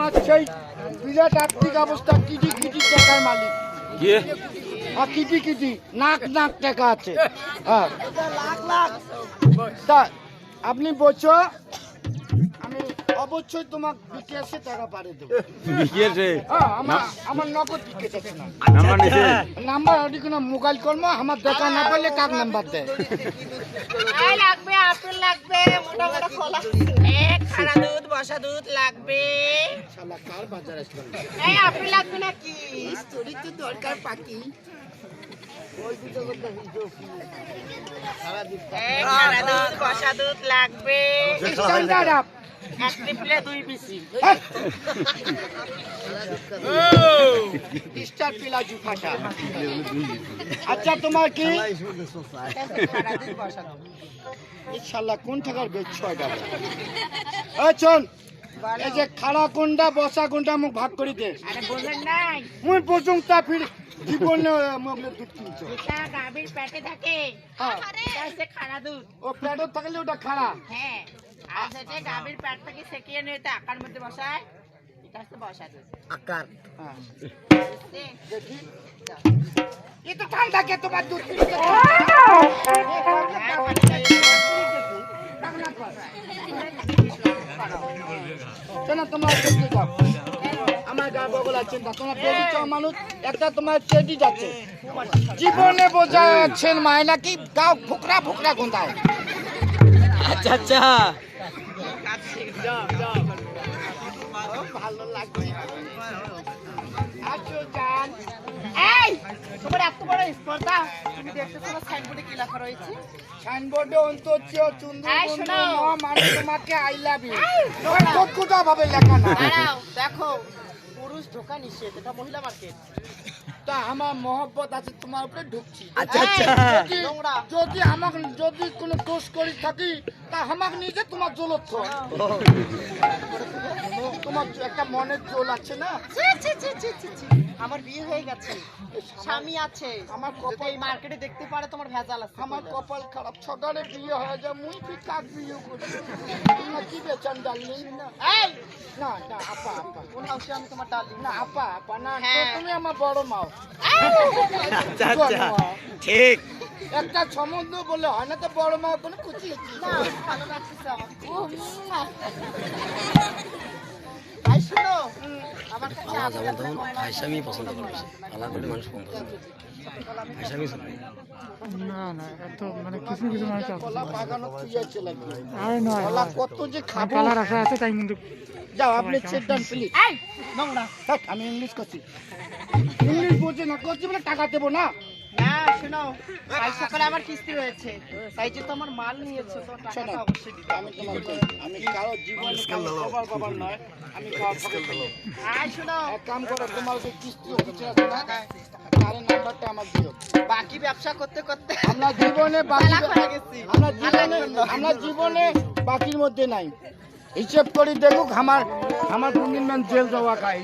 আমার সেই বিরাট আর্থিক অবস্থা কিটি কিটি টাকার মালিক। কি? আর কিটি কিটি নাক নাক টাকা আছে। হ্যাঁ। তা আপনি বলছো আমি অবশ্যই তোমাকে বিকাশে টাকা পাঠিয়ে দেবো। হ্যাঁ আমার আমার নগদ বিকাশ আছে না। নাম্বার নিছে নাম্বার ওটি কোনো মোবাইল কর্ম আমার দেখা না পারলে কাক নাম্বার দেয়? লাগবে আপেল লাগবে মোটা মোটা কলা এ খাড়া দুধ লাগবে। কষা এই আপেল লাগবে নাকি? তোরই তো দরকার পাখি। কষা দুধ লাগবে। এক টিপলে দুই বিসি স্টার পিলাজু ফাটা আচ্ছা তোমার কি? ইনশাল্লাহ কোন ছয়টা এই এই যে খাড়া কোনটা বসা কোনটা মোক ভাগ করে দে। আরে বললেন নাই। মুই তা ফির জীবনে মোগলে দুধ কিনছো। যেটা গাভীর পেটে থাকে। হ্যাঁ। খাড়া দুধ। ও প্লেটও থাকলে ওটা খাড়া। হ্যাঁ। আর গাভীর সেকিয়ে নিয়ে আকার মধ্যে বসায়? এটা হচ্ছে বসা আকার। হ্যাঁ। দেখি। এ তো ঠান্ডা কে তোমার দুধ কিনতে শোনো তোমার আমার গা বগলা চিন্তা তোমার পবিত্র মানুষ একটা তোমার যাচ্ছে। জীবনে বোঝাচ্ছেন মায়না কি গাও ফুকরা ফুকরা গোন্দায় আচ্ছা আচ্ছা। ভালো লাগছে জান। এই, তোমার এত বড় স্পর্ধা তুমি দেখতেছো না সাইনবোর্ডে কি লেখা রয়েছে সাইনবোর্ডে অন্তর্য চুন্দর এই, বন্ধু শোনো। মানে তোমাকে আই লাভ ইউ কোথা ভাবে লেখা না দেখো পুরুষ ঢোকা নিষেধ এটা মহিলা মার্কেট তা আমার মহব্বত আছে তোমার উপরে ঢুকছি আচ্ছা আচ্ছা। যদি আমাকে যদি কোনো দোষ করি থাকি তা আমাকে নিজে তোমার জ্বলত তোমার একটা মনের জোল আছে না। আমার বিয়ে হয়ে গেছে। স্বামী আছে। আমার কপাল এই মার্কেটে দেখতে পারে তোমার ভেজাল আছে। আমার কপাল খারাপ। সকালে বিয়ে হয়ে যায় মুই কি কাক বিয়ে করি কি বেচান ডার্লিং? না এই! না না আপা আপা। কোন হাউসে আমি তোমার ডার্লিং? না আপা আপা না হ্যাঁ। তুমি আমার বড় মাও। আচ্ছা আচ্ছা। ঠিক। একটা সম্বন্ধ বলে হয় না তো বড় মা কোনো কুচি না। ভালো লাগতেছে আমার ভাই শুনো। আমার কাছে আপেল আছে না, কমলা আছে? আইসামি পছন্দ করবে আলাদা করে মানুষ কম পছন্দ করে। আইসামি না না এত মানে কিছু কিছু মানুষ আছে। কলা বাগানো তুইয়াছে লাগবে আরে নয় কত যে খাব। কালার আশা আছে তাই কিন্তু যাও আপনি চেক ডান প্লিজ নোংরা। আমি ইংলিশ করছি। ইংলিশ বলছি না করছি বলে টাকা দেবো না। না শোনো কাল সকালে আমার কিস্তি হয়েছে। তাই যে তোমার মাল নিয়েছো তো টাকাটা অবশ্যই দিতে আমি আমি কারও জীবনে কারও বাবার বাবার নয় আমি কারও আর শোনো এক কাম করো তোমার কিস্তি অফিসে আছে না নাম্বারটা আমার দিও। বাকি ব্যবসা করতে করতে আমরা জীবনে বাকি চালাক হয়ে গেছি। আমরা জীবনে আমরা জীবনে বাকির মধ্যে নাই। হিসেব করি দেখুক আমার আমার কোনদিন জেল যাওয়া খাই